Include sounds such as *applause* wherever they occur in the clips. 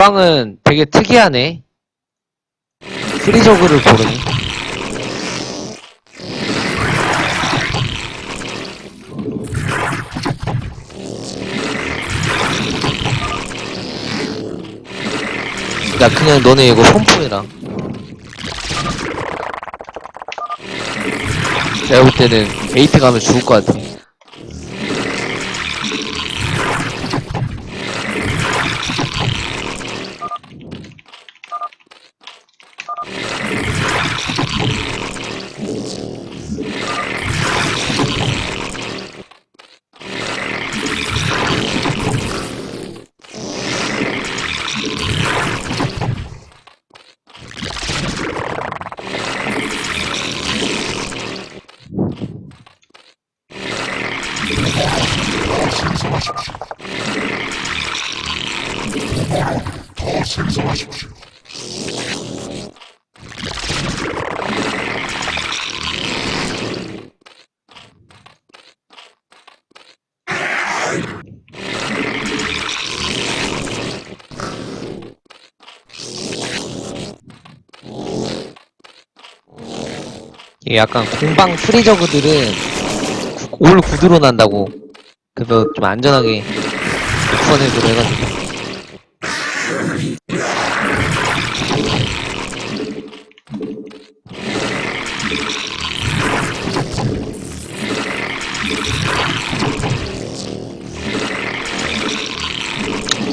빵은 되게 특이하네. 프리저그를 고르니. 야, 그냥 너네 이거 선포해라. 내가 볼 때는 에이트 가면 죽을 것 같아. 이게 약간 공방 프리저그들은 구- 올 구두로 난다고. 그래서 좀 안전하게 육선해주로 해가지고.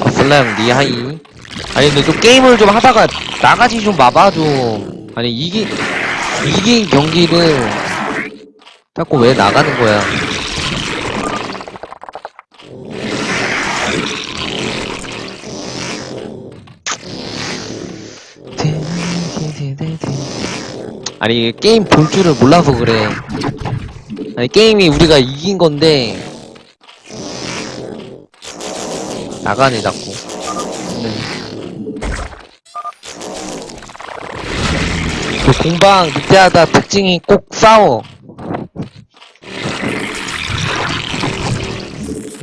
아, 슬라형 리하이. 아니, 근데 좀 게임을 좀 하다가 나가지 좀 마봐, 좀. 아니, 이기, 이긴 경기를 자꾸 왜 나가는 거야? 아니 게임 볼 줄을 몰라서 그래. 아니 게임이 우리가 이긴 건데 나가네 자꾸. 네. 그 공방 늑대하다 특징이 꼭 싸워.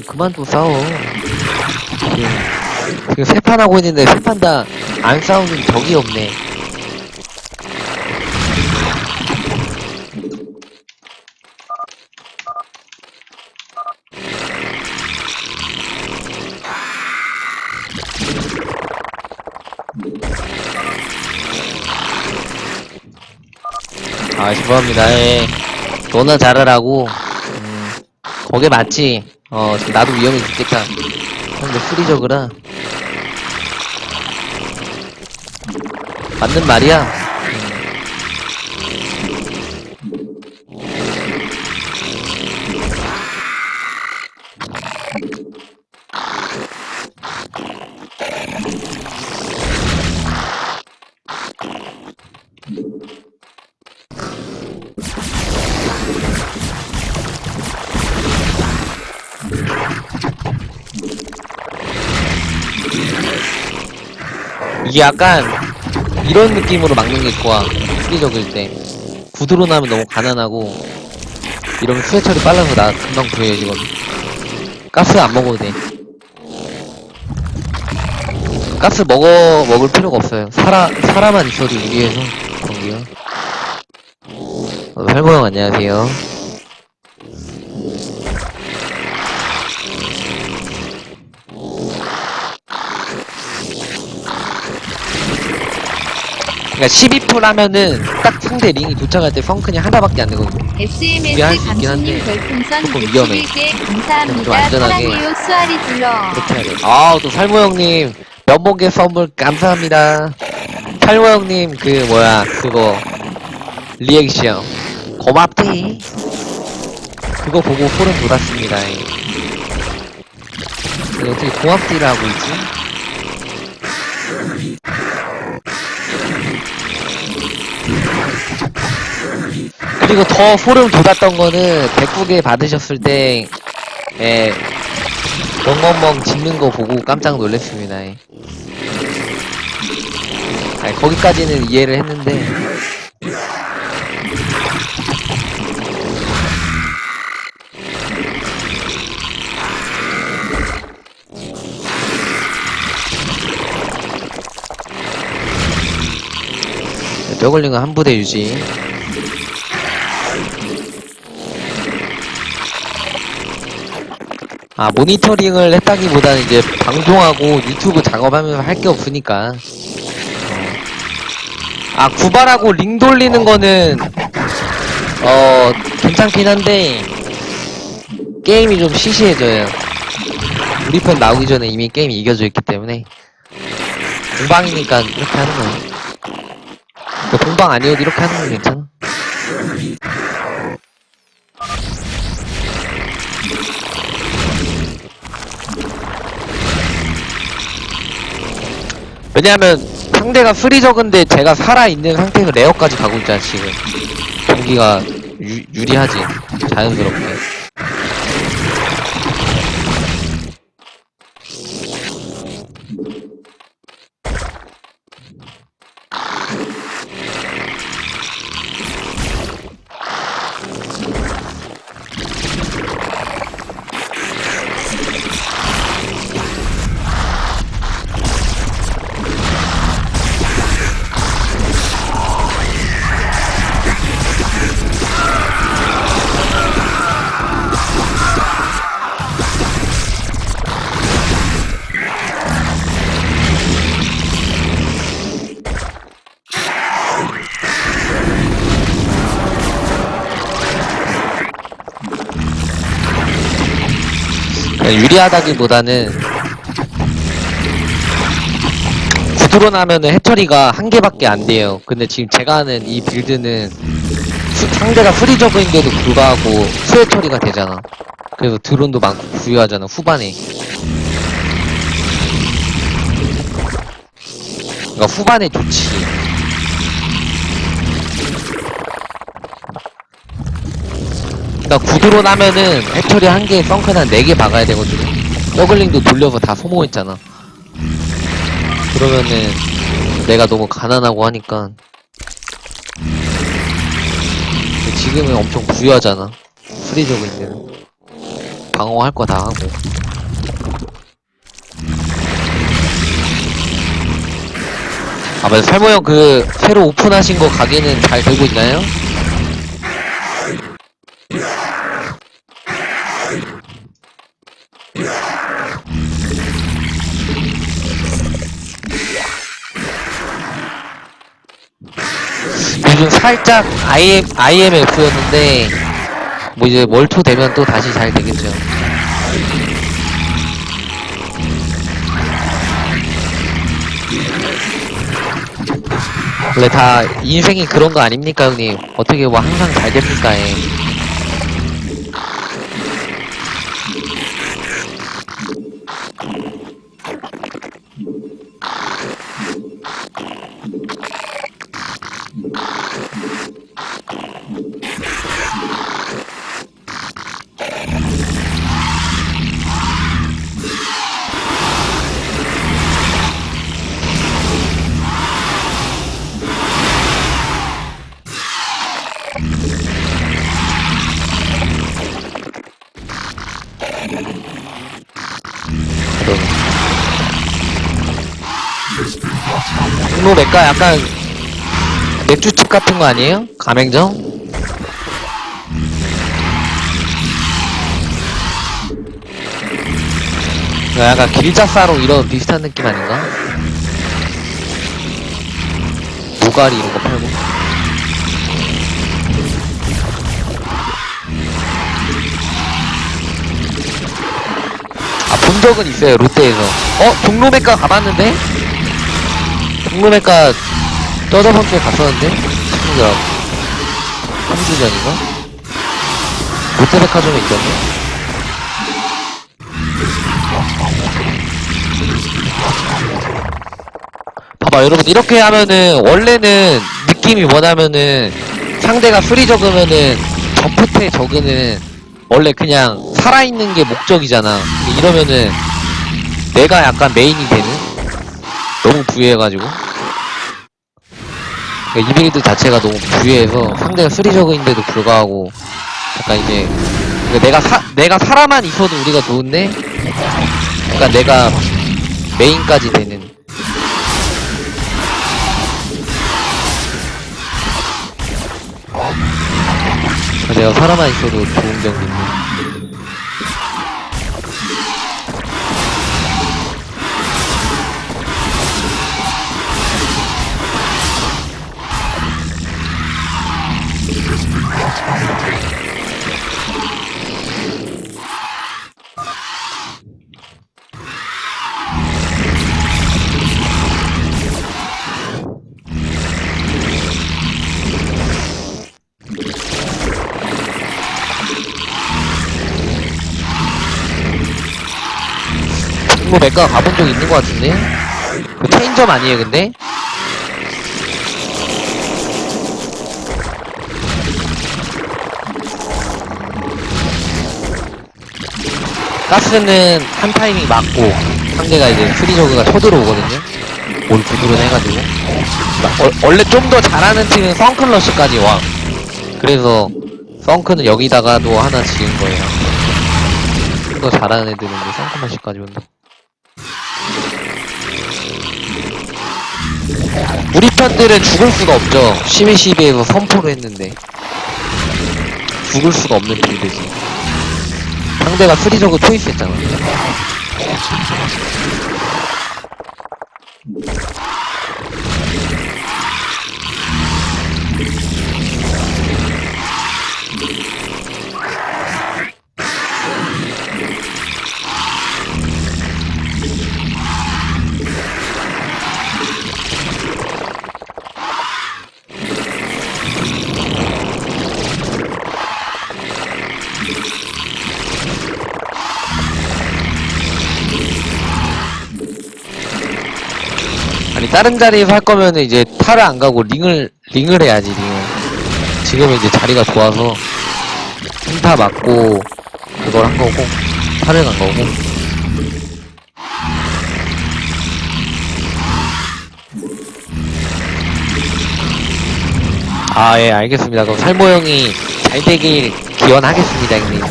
그만 좀 싸워. 지금, 지금 세판 하고 있는데 세 판 다 안 싸우는 적이 없네. 아, 죄송합니다. 예. 너나 잘하라고. 음, 거기 맞지? 어, 지금 나도 위험해 죽겠다. 근데 프리저그라. 맞는 말이야. 이게 약간 이런 느낌으로 막는 게 좋아. 프리저그일 때. 구두로 나면 너무 가난하고 이러면 수혜 처리 빨라서 나 금방 구해지거든. 가스 안 먹어도 돼. 가스 먹어 먹을 필요가 없어요. 살아 살아만 있어도 유리해서 경기가. 어, 할모형 안녕하세요. 그러니까 12풀 하면은 딱 상대 링이 도착할 때 성큰이 하나밖에 안 되거든요. SMS 미안할 수 있긴 한데 감수님 별풍선 조금 위험해. 61개 좀 감사합니다. 안전하게. 사랑해요 수아리 불러. 그렇게 해야 돼. 아, 또 살모 형님 면봉개 선물 감사합니다. 살모 형님 그 뭐야 그거 리액션 고맙디. 그거 보고 소름 돋았습니다. 근데 어떻게 고맙디를 하고 있지? 그리고 더 소름 돋았던 거는 백국에 받으셨을 때 예, 멍멍멍 짖는 거 보고 깜짝 놀랐습니다. 예. 아니, 거기까지는 이해를 했는데 뼈걸링은 한 부대 유지 아, 모니터링을 했다기보다는 이제 방송하고 유튜브 작업하면서 할 게 없으니까. 어. 아, 구발하고 링 돌리는 거는, 어, 괜찮긴 한데, 게임이 좀 시시해져요. 우리 편 나오기 전에 이미 게임이 이겨져 있기 때문에. 공방이니까 이렇게 하는 거예요. 그 공방 아니어도 이렇게 하는 건 괜찮아. 왜냐하면 상대가 프리저근데 제가 살아있는 상태에서 레어까지 가고 있잖아 지금. 경기가 유, 유리하지. 자연스럽게 유리하다기보다는 구드론 하면은 해처리가 한 개밖에 안 돼요. 근데 지금 제가 하는 이 빌드는 수- 상대가 프리저그인데도 불구하고 수해 처리가 되잖아. 그래서 드론도 많고 부유하잖아, 후반에. 그러니까 후반에 좋지. 그러니까 구드론 하면은 해처리 한 개에 썬큰 한 4개 박아야 되거든. 더글링도 돌려서 다 소모했잖아. 그러면은 내가 너무 가난하고 하니까 지금은 엄청 부유하잖아. 프리저그 있는 방어할 거 다 하고. 아, 맞아. 살모 형 그, 새로 오픈하신 거 가게는 잘 되고 있나요? 요즘 살짝 IM, IMF였는데, 뭐 이제 월초 되면 또 다시 잘 되겠죠. 원래 다 인생이 그런 거 아닙니까, 형님? 어떻게 뭐 항상 잘 됩니까, 예. 맥가 약간 맥주집 같은 거 아니에요? 가맹점? 약간 길자사로 이런 비슷한 느낌 아닌가? 노가리 이런 거 팔고 아 본 적은 있어요 롯데에서 어? 종로맥가 가봤는데? 종로맥가 떠저번 주에 갔었는데? 친구들하고 3주 전인가? 롯데백화점에 있던데? 봐봐 여러분 이렇게 하면은 원래는 느낌이 뭐냐면은 상대가 프리 적으면은 점프태 적으는 원래 그냥 살아있는 게 목적이잖아 이러면은 내가 약간 메인이 되는 너무 부유해가지고 그러니까 이 빌드 자체가 너무 부유해서 상대가 쓰리적인데도 불구하고 약간 이제 그러니까 내가 사 내가 살아만 있어도 우리가 좋은데 그러니까 내가 메인까지 되는. 내가 사람만 있어도 좋은 경기인데 뭐 맥가 가본 적 있는 것 같은데? 그 체인점 아니에요, 근데? 가스는 한 타이밍 맞고 상대가 이제 프리저그가 쳐들어오거든요. 올 구두로 해가지고 어, 원래 좀 더 잘하는 팀은 썬클러시까지 와. 그래서 썬크는 여기다가도 하나 지은 거예요. 좀 더 잘하는 애들은 이제 썬클러시까지 온다. 우리 편들은 죽을 수가 없죠. 시미시비에서 선포를 했는데. 죽을 수가 없는 빌드지. 상대가 프리저그 초이스 했잖아. 다른 자리에서 할 거면은 이제 탈을 안 가고 링을, 링을 해야지, 링을. 지금은 이제 자리가 좋아서 한타 맞고 그걸 한 거고, 탈을 간 거고. 아, 예, 알겠습니다. 그럼 살모 형이 잘 되길 기원하겠습니다, 형님.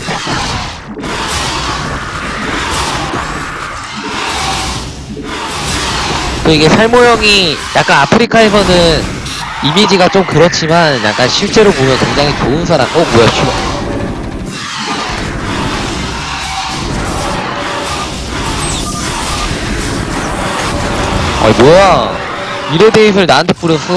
또 이게 살모 형이 약간 아프리카에서는 이미지가 좀 그렇지만 약간 실제로 보면 굉장히 좋은 사람. 어, 뭐야, 씨발. 아, 뭐야. 이레데이스를 나한테 뿌렸어.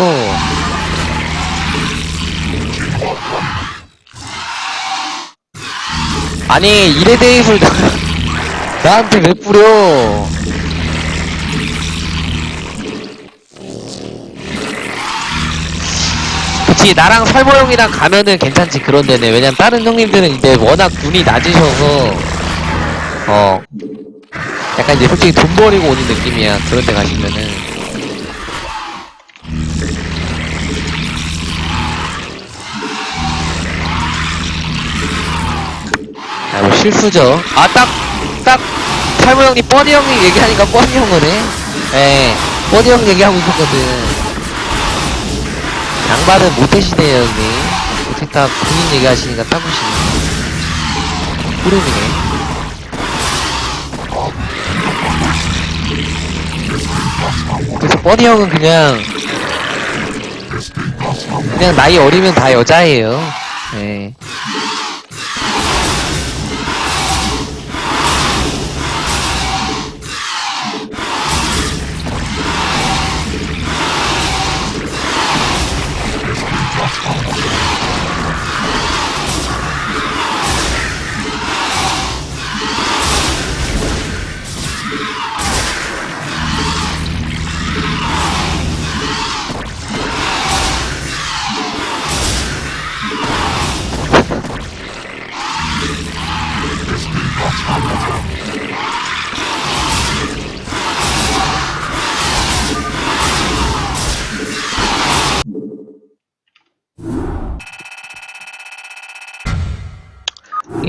아니, 이레데이스를 나, *laughs* 나한테 왜 뿌려? 그치 나랑 살모 형이랑 가면은 괜찮지 그런 데는. 왜냐면 다른 형님들은 이제 워낙 눈이 낮으셔서 어. 약간 이제 솔직히 돈 버리고 오는 느낌이야 그런 데 가시면은. 아뭐 실수죠. 아딱딱 살모 형님 뻔히 형님 얘기하니까 뻔히 형이네 예. 뻔히 형 얘기하고 있었거든 양반은 못해시네요, 형님. 못했다, 본인 얘기하시니까 따구시네. 흐름이네. 그래서 뻔히 형은 그냥, 그냥 나이 어리면 다 여자예요. 예.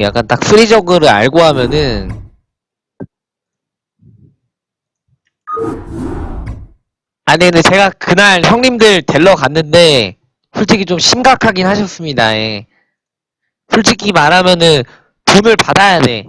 약간 딱 프리저그를 알고 하면은 아니 근데 제가 그날 형님들 데려 갔는데 솔직히 좀 심각하긴 하셨습니다. 예. 솔직히 말하면은 돈을 받아야 돼.